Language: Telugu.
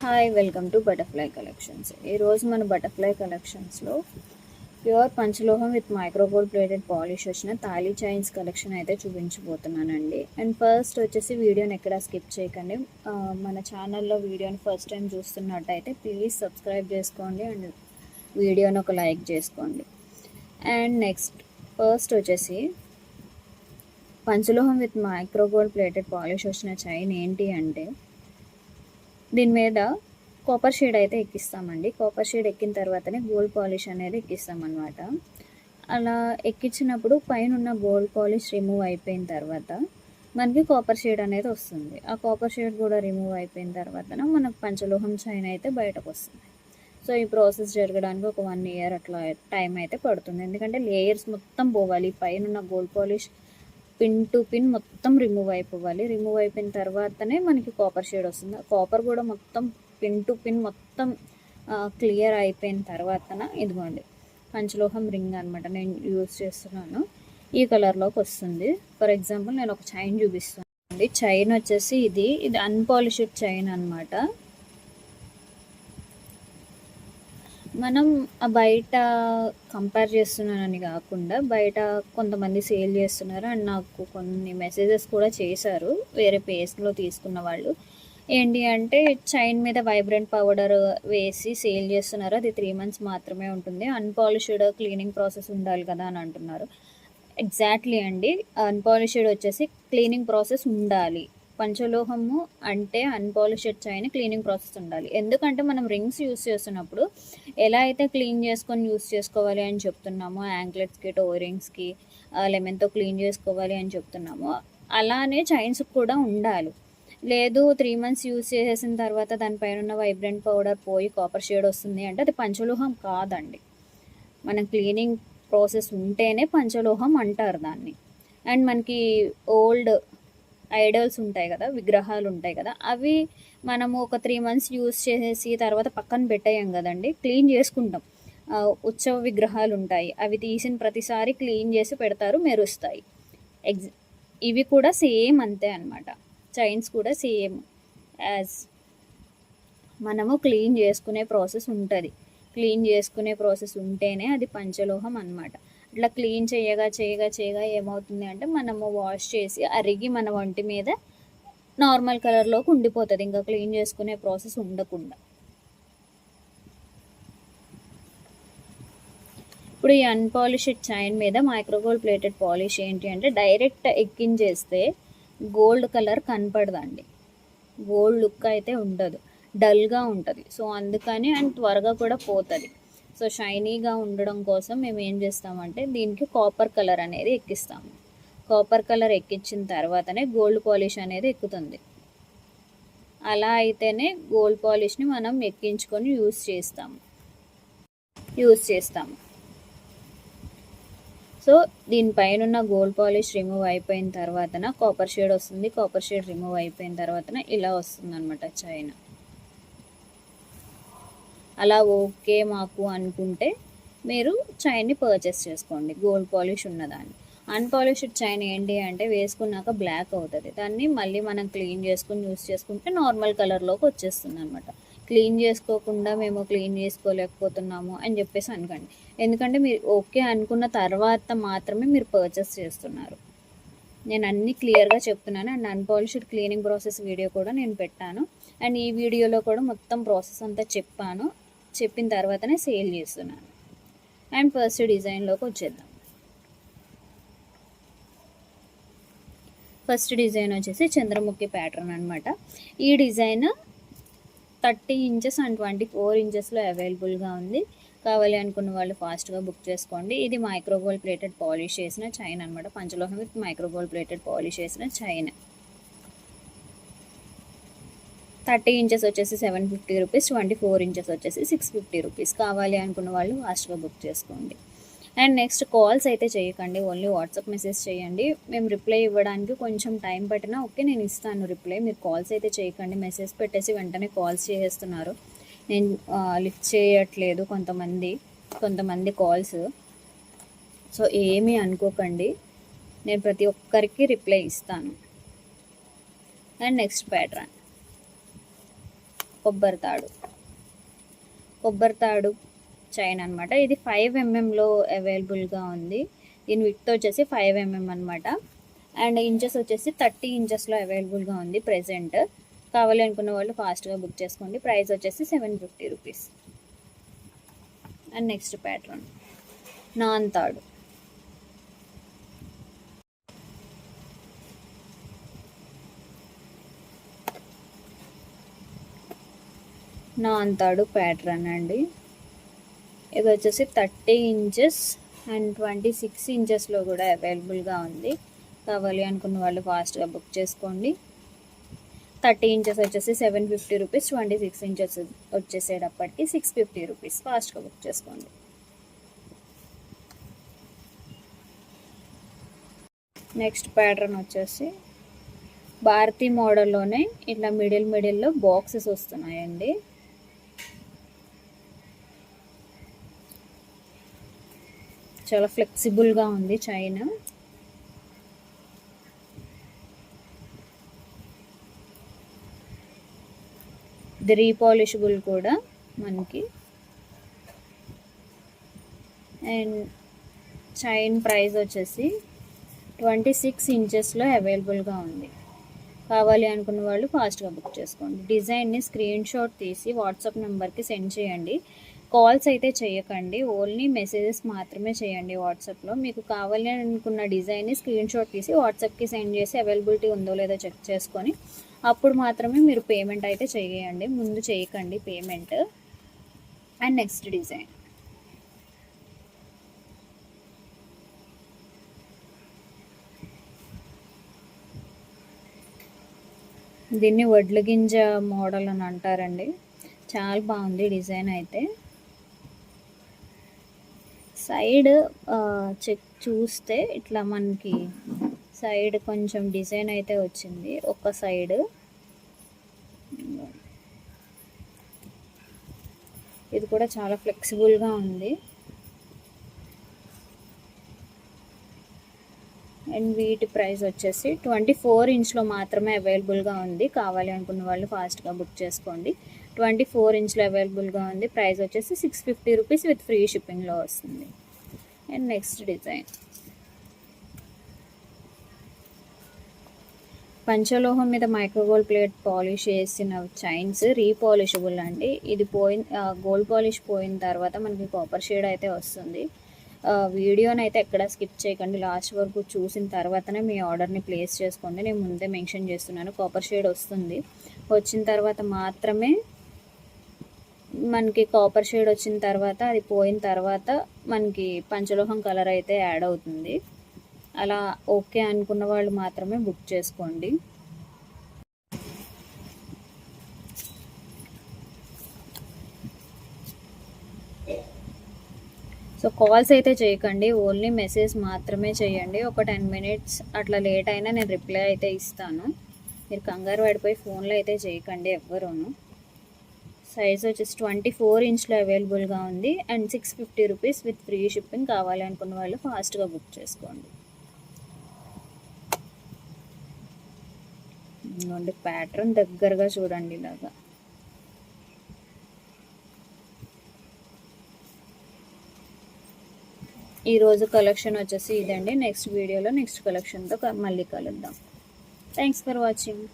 Hi welcome to butterfly collections ఈరోజు మన బటర్ఫ్లై కలెక్షన్స్లో pure పంచలోహం with micro gold plated polish వచ్చిన తాళీ చైన్స్ కలెక్షన్ అయితే చూపించబోతున్నానండి. అండ్ ఫస్ట్ వచ్చేసి వీడియోని ఎక్కడ స్కిప్ చేయకండి. మన ఛానల్లో వీడియోని ఫస్ట్ టైం చూస్తున్నట్టయితే ప్లీజ్ సబ్స్క్రైబ్ చేసుకోండి అండ్ వీడియోని ఒక లైక్ చేసుకోండి. అండ్ నెక్స్ట్ ఫస్ట్ వచ్చేసి పంచలోహం with micro gold plated polish వచ్చిన చైన్ ఏంటి అంటే దీని మీద కాపర్ షేడ్ అయితే ఎక్కిస్తామండి. కాపర్ షేడ్ ఎక్కిన తర్వాతనే గోల్డ్ పాలిష్ అనేది ఎక్కిస్తాం అనమాట అలా ఎక్కించినప్పుడు పైన ఉన్న గోల్డ్ పాలిష్ రిమూవ్ అయిపోయిన తర్వాత మనకి కాపర్ షేడ్ అనేది వస్తుంది. ఆ కాపర్ షేడ్ కూడా రిమూవ్ అయిపోయిన తర్వాత మనకు పంచలోహం చైన్ అయితే బయటకు వస్తుంది. సో ఈ ప్రాసెస్ జరగడానికి ఒక వన్ ఇయర్ అట్లా టైం అయితే పడుతుంది. ఎందుకంటే లేయర్స్ మొత్తం పోవాలి. పైన ఉన్న gold polish pin to pin మొత్తం రిమూవ్ అయిపోవాలి. రిమూవ్ అయిపోయిన తర్వాతనే మనకి కాపర్ షేడ్ వస్తుంది. కాపర్ కూడా మొత్తం పిన్ టు పిన్ మొత్తం క్లియర్ అయిపోయిన తర్వాతన ఇదిగోండి. పంచలోహం రింగ్ అనమాట నేను యూజ్ చేస్తున్నాను. ఈ కలర్లోకి వస్తుంది. ఫర్ ఎగ్జాంపుల్ నేను ఒక చైన్ చూపిస్తాను చైన్ వచ్చేసి ఇది ఇది అన్పాలిష్డ్ చైన్ అనమాట మనం ఆ బయట కంపేర్ చేస్తున్నానని కాకుండా బయట కొంతమంది సేల్ చేస్తున్నారు అండ్ నాకు కొన్ని మెసేజెస్ కూడా చేశారు వేరే పేస్లో తీసుకున్న వాళ్ళు. ఏంటి అంటే చైన్ మీద వైబ్రెంట్ పౌడర్ వేసి సేల్ చేస్తున్నారు. అది త్రీ మంత్స్ మాత్రమే ఉంటుంది. అన్పాలిష్డ్ క్లీనింగ్ ప్రాసెస్ ఉండాలి కదా అని అంటున్నారు. ఎగ్జాక్ట్లీ అండి. అన్పాలిష్డ్ వచ్చేసి క్లీనింగ్ ప్రాసెస్ ఉండాలి. పంచలోహము అంటే అన్పాలిష్డ్ చైన్ క్లీనింగ్ ప్రాసెస్ ఉండాలి. ఎందుకంటే మనం రింగ్స్ యూస్ చేస్తున్నప్పుడు ఎలా అయితే క్లీన్ చేసుకొని యూస్ చేసుకోవాలి అని చెప్తున్నామో యాంక్లెట్స్కి టో రింగ్స్కి లెమన్తో క్లీన్ చేసుకోవాలి అని చెప్తున్నామో అలానే చైన్స్ కూడా ఉండాలి. లేదు త్రీ మంత్స్ యూస్ చేసేసిన తర్వాత దానిపైన ఉన్న వైబ్రెంట్ పౌడర్ పోయి కాపర్ షేడ్ వస్తుంది అంటే అది పంచలోహం కాదండి. మనం క్లీనింగ్ ప్రాసెస్ ఉంటేనే పంచలోహం అంటారు దాన్ని. అండ్ మనకి ఓల్డ్ ఐడల్స్ ఉంటాయి కదా విగ్రహాలు ఉంటాయి కదా అవి మనము ఒక త్రీ మంత్స్ యూస్ చేసేసి తర్వాత పక్కన పెట్టేయం కదండి. క్లీన్ చేసుకుంటాం. ఉత్సవ విగ్రహాలు ఉంటాయి. అవి తీసిన ప్రతిసారి క్లీన్ చేసి పెడతారు మెరుస్తాయి. ఎగ్జ్ ఇవి కూడా సేమ్ అంతే అనమాట చైన్స్ కూడా సేమ్ యాజ్ మనము క్లీన్ చేసుకునే ప్రాసెస్ ఉంటుంది. క్లీన్ చేసుకునే ప్రాసెస్ ఉంటేనే అది పంచలోహం అన్నమాట. ఇట్లా క్లీన్ చేయగా చేయగా చేయగా ఏమవుతుంది అంటే మనము వాష్ చేసి అరిగి మన ఒంటి మీద నార్మల్ కలర్లోకి ఉండిపోతుంది. ఇంకా క్లీన్ చేసుకునే ప్రాసెస్ ఉండకుండా. ఇప్పుడు ఈ అన్పాలిష్డ్ చైన్ మీద మైక్రోగోల్డ్ ప్లేటెడ్ పాలిష్ ఏంటి అంటే డైరెక్ట్ ఎక్కించేస్తే గోల్డ్ కలర్ కనపడదండి. గోల్డ్ లుక్ అయితే ఉండదు. డల్గా ఉంటుంది. సో అందుకని అండ్ త్వరగా కూడా పోతుంది. సో షైనీగా ఉండడం కోసం మేము ఏం చేస్తామంటే దీనికి కాపర్ కలర్ అనేది ఎక్కిస్తాము. కాపర్ కలర్ ఎక్కించిన తర్వాతనే గోల్డ్ పాలిష్ అనేది ఎక్కుతుంది. అలా అయితేనే గోల్డ్ పాలిష్ని మనం ఎక్కించుకొని యూస్ చేస్తాము. యూస్ చేస్తాము. సో దీనిపైన ఉన్న గోల్డ్ పాలిష్ రిమూవ్ అయిపోయిన తర్వాతన కాపర్ షేడ్ వస్తుంది. కాపర్ షేడ్ రిమూవ్ అయిపోయిన తర్వాతన ఇలా వస్తుంది అనమాట చైన్ అలా ఓకే మాకు అనుకుంటే మీరు చైన్ని పర్చేస్ చేసుకోండి. గోల్డ్ పాలిష్ ఉన్నదాన్ని. అన్పాలిష్డ్ చైన్ ఏంటి అంటే వేసుకున్నాక బ్లాక్ అవుతుంది. దాన్ని మళ్ళీ మనం క్లీన్ చేసుకుని యూస్ చేసుకుంటే నార్మల్ కలర్లోకి వచ్చేస్తుంది అనమాట క్లీన్ చేసుకోకుండా మేము క్లీన్ చేసుకోలేకపోతున్నాము అని చెప్పేసి అనుకోండి. ఎందుకంటే మీరు ఓకే అనుకున్న తర్వాత మాత్రమే మీరు పర్చేస్ చేస్తున్నారు. నేను అన్ని క్లియర్గా చెప్తున్నాను and unpolished cleaning process video కూడా నేను పెట్టాను. అండ్ ఈ వీడియోలో కూడా మొత్తం ప్రాసెస్ అంతా చెప్పాను. చెప్పిన తర్వాతనే సేల్ చేస్తున్నాను. అండ్ ఫస్ట్ డిజైన్లోకి వచ్చేద్దాం. ఫస్ట్ డిజైన్ వచ్చేసి చంద్రముఖి ప్యాటర్న్ అనమాట ఈ design thirty inches and twenty four ఇంచెస్లో అవైలబుల్గా ఉంది. కావాలి అనుకున్న వాళ్ళు ఫాస్ట్గా బుక్ చేసుకోండి. ఇది మైక్రోగోల్ ప్లేటెడ్ పాలిష్ చేసిన చైన్ అనమాట పంచలోహం with micro gold plated polish చేసిన చైన్. థర్టీ ఇంచెస్ వచ్చేసి seven fifty rupees twenty four inches వచ్చేసి సిక్స్ ఫిఫ్టీ రూపీస్. కావాలి అనుకున్న వాళ్ళు ఫాస్ట్గా బుక్ చేసుకోండి. అండ్ నెక్స్ట్ కాల్స్ అయితే చేయకండి. ఓన్లీ వాట్సాప్ మెసేజ్ చేయండి. మేము రిప్లై ఇవ్వడానికి కొంచెం టైం పట్టినా ఓకే నేను ఇస్తాను రిప్లై. మీరు కాల్స్ అయితే చేయకండి. మెసేజ్ పెట్టేసి వెంటనే కాల్స్ చేసేస్తున్నారు. నేను లిఫ్ట్ చేయట్లేదు కొంతమంది కొంతమంది కాల్స్. సో ఏమీ అనుకోకండి. నేను ప్రతి ఒక్కరికి రిప్లై ఇస్తాను. And next pattern. కొబ్బరి తాడు కొబ్బరి తాడు చైన్ అనమాట ఇది ఫైవ్ ఎంఎంలో అవైలబుల్గా ఉంది. దీని విత్ వచ్చేసి ఫైవ్ ఎంఎం అనమాట అండ్ ఇంచెస్ వచ్చేసి థర్టీ ఇంచెస్లో అవైలబుల్గా ఉంది ప్రెజెంట్ కావాలి అనుకున్న వాళ్ళు ఫాస్ట్గా బుక్ చేసుకోండి. ప్రైస్ వచ్చేసి seven fifty rupees and next pattern non తాడు నాన్ తాడు ప్యాటర్న్ అండి. ఇది వచ్చేసి thirty inches and twenty six ఇంచెస్లో కూడా అవైలబుల్గా ఉంది. కావాలి అనుకున్న వాళ్ళు ఫాస్ట్గా బుక్ చేసుకోండి. థర్టీ ఇంచెస్ వచ్చేసి seven fifty rupees twenty six inches వచ్చేసేటప్పటికి సిక్స్ ఫిఫ్టీ రూపీస్ ఫాస్ట్గా బుక్ చేసుకోండి. నెక్స్ట్ ప్యాటర్న్ వచ్చేసి భారతీ మోడల్లోనే ఇట్లా మిడిల్ మిడిల్లో బాక్సెస్ వస్తున్నాయండి. చాలా ఫ్లెక్సిబుల్గా ఉంది చైన్ ఇది రీపాలిషబుల్ కూడా మనకి. అండ్ చైన్ ప్రైస్ వచ్చేసి ట్వంటీ సిక్స్ ఇంచెస్లో అవైలబుల్గా ఉంది. కావాలి అనుకున్న వాళ్ళు ఫాస్ట్గా బుక్ చేసుకోండి. డిజైన్ని స్క్రీన్ షాట్ తీసి వాట్సాప్ నెంబర్కి సెండ్ చేయండి. కాల్స్ అయితే చేయకండి. ఓన్లీ మెసేజెస్ మాత్రమే చేయండి వాట్సాప్లో. మీకు కావాలి అనుకున్న డిజైన్ని స్క్రీన్ షాట్ తీసి వాట్సాప్కి సెండ్ చేసి అవైలబిలిటీ ఉందో లేదో చెక్ చేసుకొని అప్పుడు మాత్రమే మీరు పేమెంట్ అయితే చేయండి. ముందు చేయకండి పేమెంట్. And next design. దీన్ని వడ్ల గింజ మోడల్ అని అంటారండి. చాలా బాగుంది డిజైన్ అయితే. సైడ్ చెక్ చూస్తే ఇట్లా మనకి సైడ్ కొంచెం డిజైన్ అయితే వచ్చింది ఒక సైడ్. ఇది కూడా చాలా ఫ్లెక్సిబుల్గా ఉంది. అండ్ వీటి ప్రైస్ వచ్చేసి ట్వంటీ ఫోర్ ఇంచ్లో మాత్రమే అవైలబుల్గా ఉంది. కావాలి అనుకున్న వాళ్ళు ఫాస్ట్గా బుక్ చేసుకోండి. ట్వంటీ ఫోర్ ఇంచ్లో అవైలబుల్గా ఉంది. ప్రైస్ వచ్చేసి six fifty rupees with free షిప్పింగ్లో వస్తుంది. And next design. పంచలోహం మీద మైక్రోగోల్డ్ ప్లేట్ పాలిష్ చేసిన చైన్స్ రీపాలిషబుల్ అండి. ఇది పోయిన గోల్డ్ పాలిష్ పోయిన తర్వాత మనకి కాపర్ షేడ్ అయితే వస్తుంది. వీడియోని అయితే ఎక్కడ స్కిప్ చేయకండి. లాస్ట్ వరకు చూసిన తర్వాతనే మీ ఆర్డర్ని ప్లేస్ చేసుకోండి. నేను ముందే మెన్షన్ చేస్తున్నాను. కాపర్ షేడ్ వస్తుంది. వచ్చిన తర్వాత మాత్రమే మనకి కాపర్ షేడ్ వచ్చిన తర్వాత అది పోయిన తర్వాత మనకి పంచలోహం కలర్ అయితే యాడ్ అవుతుంది. అలా ఓకే అనుకున్న వాళ్ళు మాత్రమే బుక్ చేసుకోండి. సో కాల్స్ అయితే చేయకండి. ఓన్లీ మెసేజ్ మాత్రమే చేయండి. ఒక టెన్ మినిట్స్ అట్లా లేట్ అయినా నేను రిప్లై అయితే ఇస్తాను. మీరు కంగారు పడిపోయి ఫోన్లో అయితే చేయకండి ఎవ్వరూను సైజ్ వచ్చేసి ట్వంటీ ఫోర్ ఇంచ్లో అవైలబుల్గా ఉంది. And six fifty rupees with free shipping కావాలి అనుకున్న వాళ్ళు ఫాస్ట్గా బుక్ చేసుకోండి. ఇదిగోండి ప్యాటర్న్ దగ్గరగా చూడండి ఇలాగా. ఈరోజు కలెక్షన్ వచ్చేసి ఇదండి. నెక్స్ట్ వీడియోలో నెక్స్ట్ కలెక్షన్తో మళ్ళీ కలుద్దాం. Thanks for watching.